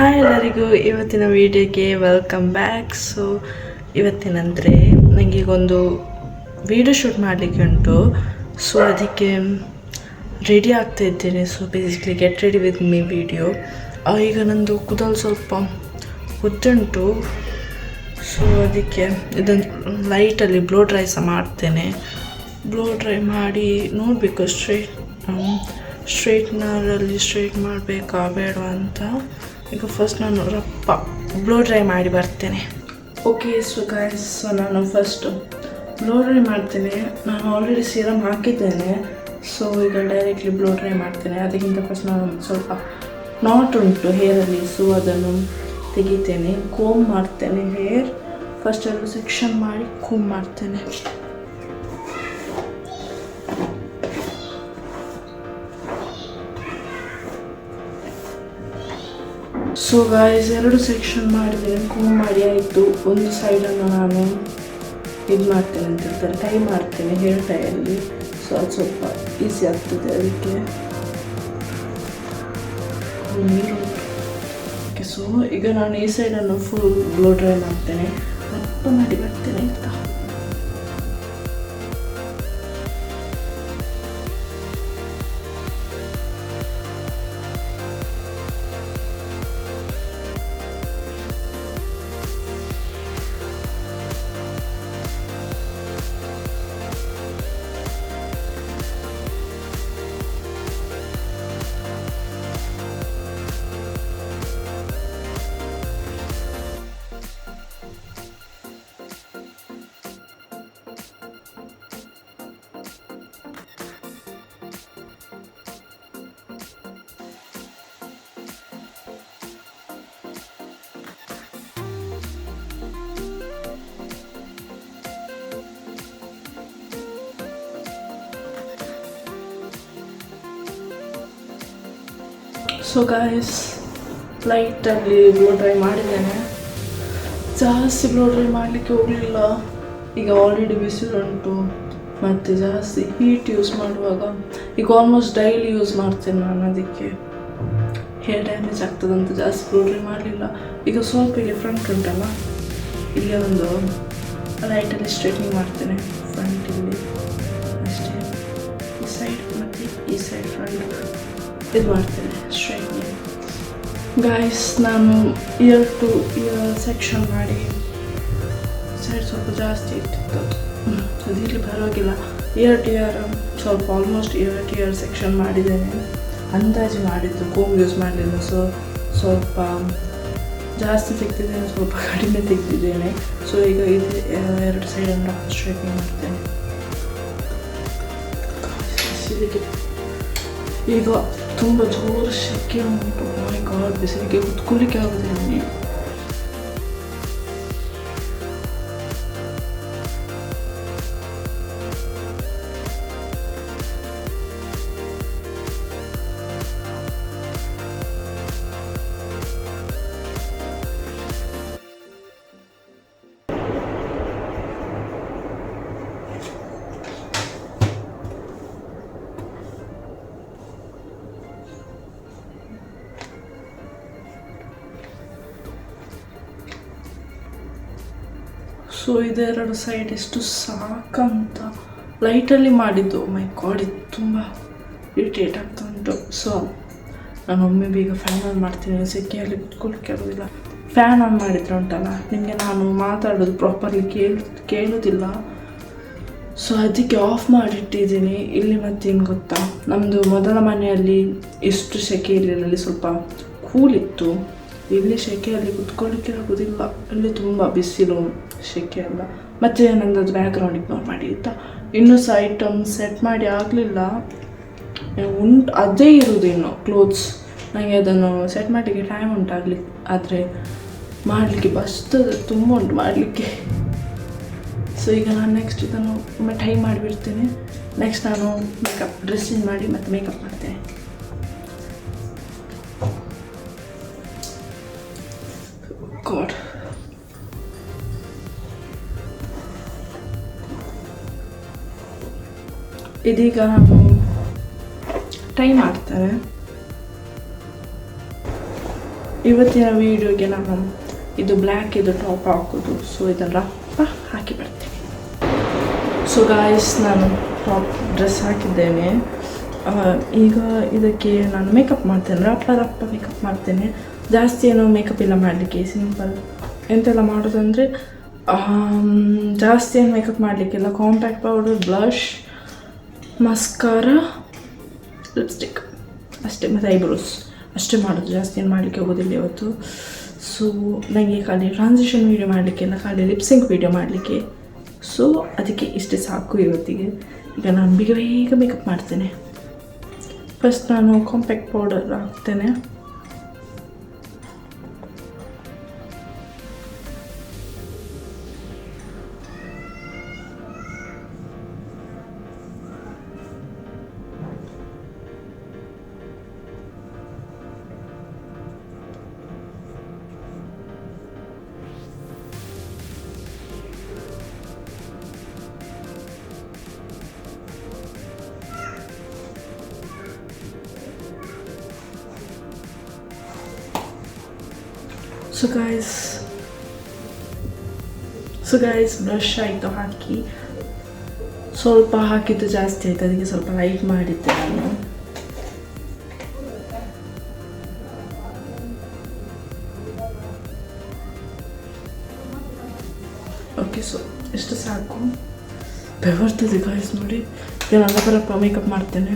Hi ಎಲ್ಲರಿಗೂ, ಇವತ್ತಿನ ವೀಡಿಯೋಗೆ ವೆಲ್ಕಮ್ ಬ್ಯಾಕ್ ಸೊ ಇವತ್ತಿನಂದರೆ ನನಗೆ ಈಗೊಂದು ವಿಡಿಯೋ ಶೂಟ್ ಮಾಡಲಿಕ್ಕೆ ಉಂಟು. ಸೊ ಅದಕ್ಕೆ ರೆಡಿ ಆಗ್ತಾ ಇದ್ದೇನೆ. So basically get ready with me video ಈಗ ನಂದು ಕುದಲ್ ಸ್ವಲ್ಪ ಉದ್ದುಂಟು ಸೊ ಅದಕ್ಕೆ ಇದನ್ನು ಲೈಟಲ್ಲಿ ಬ್ಲೋ ಡ್ರೈ ಸಹ ಮಾಡ್ತೇನೆ. ಬ್ಲೋ ಡ್ರೈ ಮಾಡಿ ನೋಡಬೇಕು ಸ್ಟ್ರೈಟ್ ಸ್ಟ್ರೈಟ್ನರಲ್ಲಿ ಸ್ಟ್ರೈಟ್ ಮಾಡಬೇಕಾ ಬೇಡ ಅಂತ. ಈಗ ಫಸ್ಟ್ ನಾನು ರಪ್ಪ ಬ್ಲೋ ಡ್ರೈ ಮಾಡಿ ಬರ್ತೇನೆ. ಓಕೆ ಸೊ ಗಾಯ್ಸ್ ಸೊ ನಾನು ಫಸ್ಟ್ ಬ್ಲೋ ಡ್ರೈ ಮಾಡ್ತೇನೆ. ನಾನು ಆಲ್ರೆಡಿ ಸೀರಮ್ ಹಾಕಿದ್ದೇನೆ. ಸೊ ಈಗ ಡೈರೆಕ್ಟ್ಲಿ ಬ್ಲೋ ಡ್ರೈ ಮಾಡ್ತೇನೆ. ಅದಕ್ಕಿಂತ ಫಸ್ಟ್ ನಾನು ಸ್ವಲ್ಪ ನಾಟ್ ಉಂಟು ಹೇರಲ್ಲಿ ಸೊ ಅದನ್ನು ತೆಗಿತೇನೆ. ಕೋಮ್ ಮಾಡ್ತೇನೆ ಹೇರ್ ಫಸ್ಟ್ ಎರಡು ಸೆಕ್ಷನ್ ಮಾಡಿ ಕೋಮ್ ಮಾಡ್ತೇನೆ. ಸೊ ಗಾಯ್ಸ್ ಎರಡು ಸೆಕ್ಷನ್ ಮಾಡಿದೆ ಕೂಮ್ ಮಾಡಿ ಆಯಿತು ಒಂದು ಸೈಡನ್ನು ನಾನು ಇದು ಮಾಡ್ತೇನೆ ಅಂತ ಹೇಳ್ತಾರೆ. ಟೈ ಮಾಡ್ತೇನೆ ಹೇರ್ ಟೈಯಲ್ಲಿ ಸೊ ಅದು ಸ್ವಲ್ಪ ಈಸಿ ಆಗ್ತದೆ ಅದಕ್ಕೆ. ನೀರು ಓಕೆ ಸೊ ಈಗ ನಾನು ಈ ಸೈಡನ್ನು ಫುಲ್ ಬ್ಲೋ ಡ್ರೈ ಮಾಡ್ತೇನೆ. ಸ್ವಲ್ಪ ಮಾಡಿ ಬರ್ತೇನೆ ಆಯಿತಾ? ಸೊ ಗಾಯಸ್ ಲೈಟಲ್ಲಿ ಬ್ಲೋ ಡ್ರೈ ಮಾಡಿದ್ದೇನೆ. ಜಾಸ್ತಿ ಬ್ಲೋ ಡ್ರೈ ಮಾಡಲಿಕ್ಕೆ ಹೋಗಲಿಲ್ಲ. ಈಗ ಆಲ್ರೆಡಿ ಬಿಸಿಲುಂಟು ಮತ್ತು ಜಾಸ್ತಿ ಹೀಟ್ ಯೂಸ್ ಮಾಡುವಾಗ ಈಗ ಆಲ್ಮೋಸ್ಟ್ ಡೈಲಿ ಯೂಸ್ ಮಾಡ್ತೇನೆ ನಾನು ಅದಕ್ಕೆ. ಹೇರ್ ಡ್ಯಾಮೇಜ್ ಆಗ್ತದಂತ ಜಾಸ್ತಿ ಬ್ಲೋ ಡ್ರೈ ಮಾಡಲಿಲ್ಲ. ಈಗ ಸ್ವಲ್ಪ ಇಲ್ಲಿ ಫ್ರಂಟ್ ಉಂಟಲ್ಲ? ಇಲ್ಲಿ ಒಂದು ಲೈಟಲ್ಲಿ ಸ್ಟ್ರೈಟ್ನಿಂಗ್ ಮಾಡ್ತೇನೆ ಫ್ರಂಟ್ ಇಲ್ಲಿ ಅಷ್ಟೇ. ಈ ಸೈಡ್ ಮತ್ತು ಈ ಸೈಡ್ ಫ್ರಂಟ್ ಇದು ಮಾಡ್ತೇನೆ. ಸ್ಟ್ರೈಟ್ನಿಂಗ್ ಗಾಯ್ಸ್ ನಾನು ಇಯರ್ ಟು ಇಯರ್ ಸೆಕ್ಷನ್ ಮಾಡಿ ಸೈಡ್ ಸ್ವಲ್ಪ ಜಾಸ್ತಿ ಇಟ್ಟಿತ್ತು ಅದು ಅದಿರಲಿ ಪರವಾಗಿಲ್ಲ. ಇಯರ್ ಟು ಇಯರ್ ಸ್ವಲ್ಪ almost ear to ear section ಮಾಡಿದ್ದೇನೆ. ಅಂದಾಜು ಮಾಡಿದ್ದು ಕೋಮ್ ಯೂಸ್ ಮಾಡಲಿಲ್ಲ ಸೊ ಸ್ವಲ್ಪ ಜಾಸ್ತಿ ತೆಗ್ದಿದ್ದೇನೆ, ಸ್ವಲ್ಪ ಕಡಿಮೆ ತೆಗ್ದಿದ್ದೇನೆ. ಸೊ ಈಗ ಇದು ಎರಡು ಸೈಡನ್ನು ಸ್ಟ್ರೈಟ್ನಿಂಗ್ ಮಾಡ್ತೇನೆ. ಇದಕ್ಕೆ ಈಗ ತುಂಬ ಜೋರು ಶೆಕೆ ಉಂಟು ಮೈ ಗಾಡ್ ಬಿಸಿಲಿಗೆ ಕುತ್ಕೊಳ್ಳಿಕ್ಕೆ ಆಗೋದಿಲ್ಲ ನೀವು ಸೊ ಇದೆರಡು ಸೈಡ್ ಎಷ್ಟು ಸಾಕಂತ ಲೈಟಲ್ಲಿ ಮಾಡಿದ್ದು. ಮೈ ಗಾಡ್ ಇದು ತುಂಬ ಇರಿಟೇಟ್ ಆಗ್ತಾ ಉಂಟು. ಸೊ ನಾನು ಒಮ್ಮೆ ಬೀಗ ಫ್ಯಾನ್ ಆನ್ ಮಾಡ್ತೀನಿ ಸೆಕೆಯಲ್ಲಿ ಕುತ್ಕೊಳ್ಳಿಕ್ಕೆ ಆಗೋದಿಲ್ಲ. ಫ್ಯಾನ್ ಆನ್ ಮಾಡಿದ್ರೆ ಉಂಟಲ್ಲ? ನಿಮಗೆ ನಾನು ಮಾತಾಡೋದು ಪ್ರಾಪರ್ಲಿ ಕೇಳಿ, ಕೇಳೋದಿಲ್ಲ. ಸೊ ಅದಕ್ಕೆ ಆಫ್ ಮಾಡಿಟ್ಟಿದ್ದೀನಿ. ಇಲ್ಲಿ ಮತ್ತೇನು ಗೊತ್ತಾ? ನಮ್ಮದು ಮೊದಲ ಮನೆಯಲ್ಲಿ ಎಷ್ಟು ಸೆಕೆ ಇರಲಿಲ್ಲ. ಸ್ವಲ್ಪ ಕೂಲಿತ್ತು ಇಲ್ಲಿ ಸೆಕೆಯಲ್ಲಿ ಕುತ್ಕೊಳ್ಳಿಕ್ಕೆ ಆಗೋದಿಲ್ಲ. ಅಲ್ಲಿ ತುಂಬ ಬಿಸಿಲು ಸೆಕೆ ಮತ್ತೆ ಮತ್ತು ಅದು ಬ್ಯಾಕ್ಗ್ರೌಂಡ್ ಇಗ್ನೋರ್ ಮಾಡಿ ಆಯಿತಾ ಇನ್ನೂ ಸಹ ಐಟಮ್ ಸೆಟ್ ಮಾಡಿ ಆಗಲಿಲ್ಲ. ಉಂಟು, ಅದೇ ಇರೋದು ಇನ್ನು ಕ್ಲೋತ್ಸ್ ನನಗೆ ಅದನ್ನು ಸೆಟ್ ಮಾಡಲಿಕ್ಕೆ ಟೈಮ್ ಉಂಟಾಗಲಿ, ಆದರೆ ಮಾಡಲಿಕ್ಕೆ ಬಸ್ತದೆ ತುಂಬ ಉಂಟು ಮಾಡಲಿಕ್ಕೆ. ಸೊ ಈಗ ನಾನು ನೆಕ್ಸ್ಟ್ ಇದನ್ನು ಒಮ್ಮೆ ಟೈ ಮಾಡಿಬಿಡ್ತೇನೆ. ನೆಕ್ಸ್ಟ್ ನಾನು ಮೇಕಪ್ ಡ್ರೆಸ್ಸಿಂಗ್ ಮಾಡಿ ಮತ್ತು ಮೇಕಪ್ ಮಾಡ್ತೇನೆ. ಗಾಡ್ ಇದೀಗ ನಾನು ಟ್ರೈ ಮಾಡ್ತೇನೆ ಇವತ್ತಿನ ವಿಡಿಯೋಗೆ ನಾನು ಇದು ಬ್ಲ್ಯಾಕ್ ಇದು ಟಾಪ್ ಹಾಕೋದು. ಸೊ ಇದನ್ನು ರಪ್ಪ ಹಾಕಿ ಬರ್ತೀನಿ. ಸೊ ಗಾಯ್ಸ್ ನಾನು ಟಾಪ್ ಡ್ರೆಸ್ ಹಾಕಿದ್ದೇನೆ. ಈಗ ಇದಕ್ಕೆ ನಾನು ಮೇಕಪ್ ಮಾಡ್ತೇನೆ. ರಪ್ಪ ರಪ್ಪ ಮೇಕಪ್ ಮಾಡ್ತೇನೆ. ಜಾಸ್ತಿ ಏನೋ ಮೇಕಪ್ ಇಲ್ಲ ಮಾಡಲಿಕ್ಕೆ. ಸಿಂಪಲ್ ಎಂತೆಲ್ಲ ಮಾಡೋದಂದರೆ ಜಾಸ್ತಿ ಏನು makeup ಮಾಡಲಿಕ್ಕಿಲ್ಲ. Compact powder blush mascara lipstick ಅಷ್ಟೇ, ಮತ್ತು ಐಬ್ರೋಸ್ ಅಷ್ಟೇ ಮಾಡೋದು. ಜಾಸ್ತಿ ಏನು ಮಾಡಲಿಕ್ಕೆ ಹೋಗೋದಿಲ್ಲ ಇವತ್ತು. ಸೊ ನನಗೆ ಖಾಲಿ ಟ್ರಾನ್ಸಿಷನ್ ವೀಡಿಯೋ ಮಾಡಲಿಕ್ಕೆಲ್ಲ ಖಾಲಿ ಲಿಪ್ಸಿಂಕ್ ವೀಡಿಯೋ ಮಾಡಲಿಕ್ಕೆ. ಸೊ ಅದಕ್ಕೆ ಇಷ್ಟೇ ಸಾಕು ಇವತ್ತಿಗೆ. ಈಗ ನಾನು ಬೇಗ ಬೇಗ ಮೇಕಪ್ ಮಾಡ್ತೇನೆ. ಫಸ್ಟ್ ನಾನು ಕಾಂಪ್ಯಾಕ್ಟ್ ಪೌಡರ್ ಹಾಕ್ತೇನೆ. So guys so guys brush ಆಯಿತು, ಹಾಕಿ. ಸ್ವಲ್ಪ ಹಾಕಿದ್ದು ಜಾಸ್ತಿ ಆಯಿತು, ಅದಕ್ಕೆ ಸ್ವಲ್ಪ ಲೈಟ್ ಮಾಡಿದ್ದೆ ನಾನು. ಓಕೆ ಸೊ ಎಷ್ಟು ಸಾಕು. ಬೆವರ್ತದೆ ಗಾಯ್ಸ್ ನೋಡಿ. ಈಗ ನಾನು ಬರಪ್ಪ ಮೇಕಪ್ ಮಾಡ್ತೇನೆ.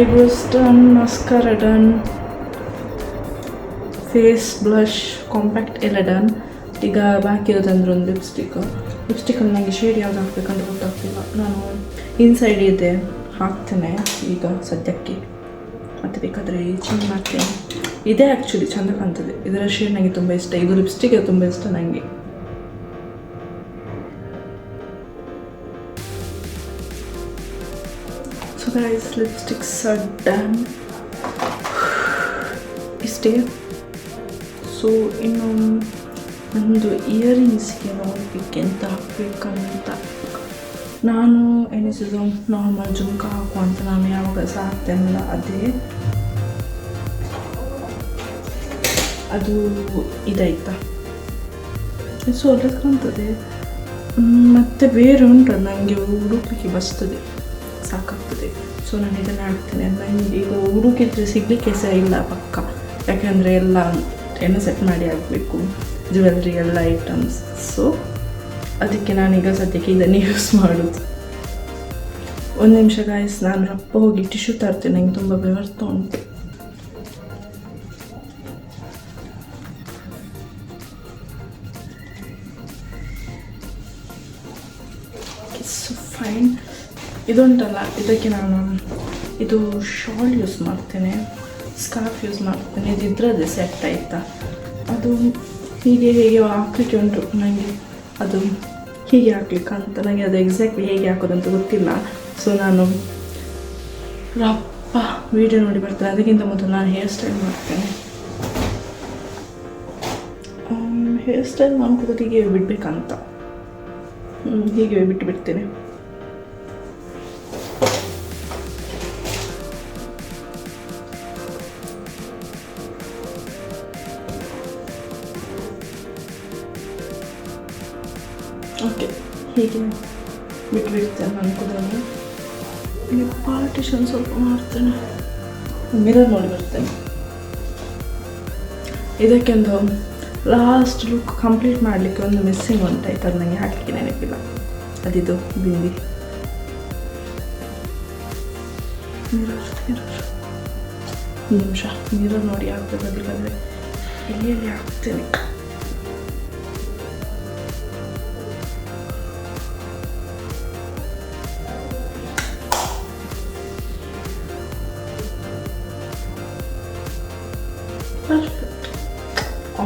Eyebrows done mascara done face blush compact ಎಲ್ಲ ಡನ್ ಈಗ ಬಾಕಿ ಇರೋದಂದ್ರೆ ಒಂದು ಲಿಪ್ಸ್ಟಿಕ್ ಲಿಪ್ಸ್ಟಿಕಲ್ಲಿ ನನಗೆ ಶೇಡ್ ಯಾವ್ದು ಹಾಕ್ಬೇಕಂತ ಗೊತ್ತಾಗ್ತಿಲ್ಲ. ನಾನು ಇನ್ಸೈಡ್ ಇದೆ, ಹಾಕ್ತೇನೆ ಈಗ ಸದ್ಯಕ್ಕೆ. ಮತ್ತು ಬೇಕಾದರೆ ಚೇಂಜ್ ಮಾಡ್ತೇನೆ. ಇದೇ ಆ್ಯಕ್ಚುಲಿ ಚೆಂದ ಕಾಣ್ತದೆ. ಇದರ ಶೇಡ್ ನನಗೆ ತುಂಬ ಇಷ್ಟ. ಇದು ಲಿಪ್ಸ್ಟಿಕ್ ತುಂಬ ಇಷ್ಟ ನನಗೆ so guys lipsticks are done ಇಷ್ಟೇ ಸೊ ಇನ್ನು ಒಂದು ಇಯರಿಂಗ್ಸ್ಗೆ ನೋಡಲಿಕ್ಕೆ ಎಂತ ಹಾಕಬೇಕಂತ ನಾನು ಎನಿಸಿದ್ದು ನಾರ್ಮಲ್ ಜುಮ್ಕ ಹಾಕು ಅಂತ ನಾನು ಯಾವಾಗ ಸಹ ಹಾಕ್ತೇನಲ್ಲ ಅದೇ. ಅದು ಇದಾಯ್ತಾ? ಸೊ ಒಳ್ಳೆ ಕಾಣ್ತದೆ ಮ್, ಬೇರೆ ಉಂಟು ನನಗೆ ಹುಡುಕ್ಲಿಕ್ಕೆ ಬರ್ತದೆ ಸಾಕಾಗ್ತದೆ. ಸೊ ನಾನು ಇದನ್ನು ಹಾಕ್ತೇನೆ ನನಗೆ ಈಗ ಹುಡುಕಿದ್ರೆ ಸಿಗಲಿಕ್ಕೆ ಸಹ ಇಲ್ಲ ಪಕ್ಕ. ಯಾಕೆಂದರೆ ಎಲ್ಲ ಎಣ್ಣೆ ಸೆಟ್ ಮಾಡಿ ಆಗಬೇಕು ಜ್ಯುವೆಲ್ರಿ ಎಲ್ಲ ಐಟಮ್ಸ್ ಸೊ ಅದಕ್ಕೆ ನಾನೀಗ ಸದ್ಯಕ್ಕೆ ಇದನ್ನು ಯೂಸ್ ಮಾಡೋದು. ಒಂದು ನಿಮಿಷ ಗಾಯಸ್ ನಾನು ರಪ್ಪ ಹೋಗಿ ಟಿಶ್ಯೂ ತರ್ತೇನೆ. ನಂಗೆ ತುಂಬ ಬೆವರ್ತಾ ಉಂಟು. ಇದುಂಟಲ್ಲ, ಇದಕ್ಕೆ ನಾನು ಇದು ಶಾಲ್ ಯೂಸ್ ಮಾಡ್ತೇನೆ ಸ್ಕಾರ್ಫ್ ಯೂಸ್ ಮಾಡ್ತೇನೆ, ಇದು ಇದ್ರದ್ದೇ ಸೆಟ್ ಆಯಿತಾ? ಅದು ಹೀಗೆ ಹೇಗೆ ಹಾಕಲಿಕ್ಕೆ ಉಂಟು? ನನಗೆ ಅದು ಹೀಗೆ ಹಾಕ್ಲಿಕ್ಕೆ ಅಂತ ನನಗೆ ಅದು ಎಕ್ಸಾಕ್ಟ್ಲಿ ಹೇಗೆ ಹಾಕೋದಂತ ಗೊತ್ತಿಲ್ಲ. ಸೊ ನಾನು ರಪ್ಪ ವಿಡಿಯೋ ನೋಡಿ ಬರ್ತೇನೆ. ಅದಕ್ಕಿಂತ ಮೊದಲು ನಾನು ಹೇರ್ ಸ್ಟೈಲ್ ಮಾಡ್ತೇನೆ. ಹೇರ್ ಸ್ಟೈಲ್ ಮಾಡ್ಕೊಳ್ಳೋದು ಹೀಗೆ ಬಿಡಬೇಕಂತ. ಹೀಗೆ ಬಿಟ್ಟು ಬಿಡ್ತೇನೆ ಹೀಗೆ ಬಿಟ್ಬಿಡ್ತೇನೆ ನಾನು ಕೂಡ ಇಲ್ಲಿ ಪಾರ್ಟಿಷನ್ ಸ್ವಲ್ಪ ಮಾಡ್ತೇನೆ. ಮಿರರ್ ನೋಡಿ ಬರ್ತೇನೆ. ಇದಕ್ಕೆಂದು ಲಾಸ್ಟ್ ಲುಕ್ ಕಂಪ್ಲೀಟ್ ಮಾಡಲಿಕ್ಕೆ ಒಂದು ಮಿಸ್ಸಿಂಗ್ ಉಂಟಾಯ್ತು ಅದು ನನಗೆ ಹಾಕಲಿಕ್ಕೆ ನೆನಪಿಲ್ಲ. ಅದಿದು ಬಿಂದಿ. ಮಿರರ್ ಮಿರರ್ ಒಂದು ನಿಮಿಷ. ಮಿರರ್ ನೋಡಿ ಎಲ್ಲಿ ಎಲ್ಲಿ ಆಗ್ತೇನೆ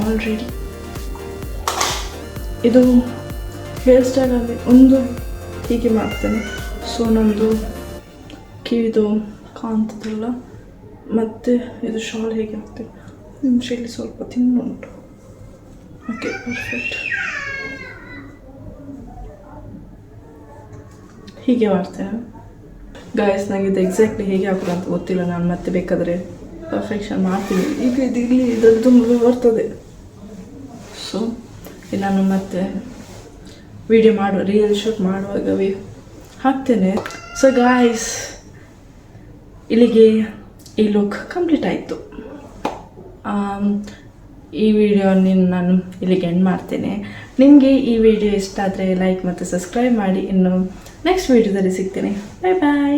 ಆಲ್ರೆಡಿ ಇದು ಹೇರ್ ಸ್ಟೈಲಲ್ಲಿ ಒಂದು ಹೀಗೆ ಮಾಡ್ತೇನೆ. ಸೊ ನಮ್ಮದು ಕಿವಿದು ಕಾಂತದಲ್ಲ ಮತ್ತು ಇದು ಶಾಲ್ ಹೇಗೆ ಆಗ್ತದೆ ನಿಮ್ಮ ಇಲ್ಲಿ ಸ್ವಲ್ಪ ತಿನ್ನುಂಟು. ಓಕೆ ಪರ್ಫೆಕ್ಟ್ ಹೀಗೆ ಮಾಡ್ತೇನೆ. ಗಾಯಸ್ ನನಗೆ ಇದು ಎಕ್ಸಾಕ್ಟ್ಲಿ ಹೇಗೆ ಹಾಕೋದು ಅಂತ ಗೊತ್ತಿಲ್ಲ. ನಾನು ಮತ್ತೆ ಬೇಕಾದರೆ ಪರ್ಫೆಕ್ಷನ್ ಮಾಡ್ತೀನಿ. ಈಗ ಇದು ಇಲ್ಲಿ ಇದರಲ್ಲಿ ತುಂಬ ಬರ್ತದೆ. ಸೊ ನಾನು ಮತ್ತೆ ವಿಡಿಯೋ ಮಾಡುವ ರಿಯಲ್ ಶೂಟ್ ಮಾಡುವಾಗವೇ ಹಾಕ್ತೇನೆ. ಸೊ ಗಾಯ್ಸ್ ಇಲ್ಲಿಗೆ ಈ ಲುಕ್ ಕಂಪ್ಲೀಟ್ ಆಯಿತು. ಈ ವಿಡಿಯೋ ನಾನು ಇಲ್ಲಿಗೆ ಎಂಡ್ ಮಾಡ್ತೇನೆ. ನಿಮಗೆ ಈ ವಿಡಿಯೋ ಇಷ್ಟ ಆದರೆ ಲೈಕ್ ಮತ್ತು ಸಬ್ಸ್ಕ್ರೈಬ್ ಮಾಡಿ. ಇನ್ನು ನೆಕ್ಸ್ಟ್ ವಿಡಿಯೋದಲ್ಲಿ ಸಿಗ್ತೇನೆ. ಬಾಯ್ ಬಾಯ್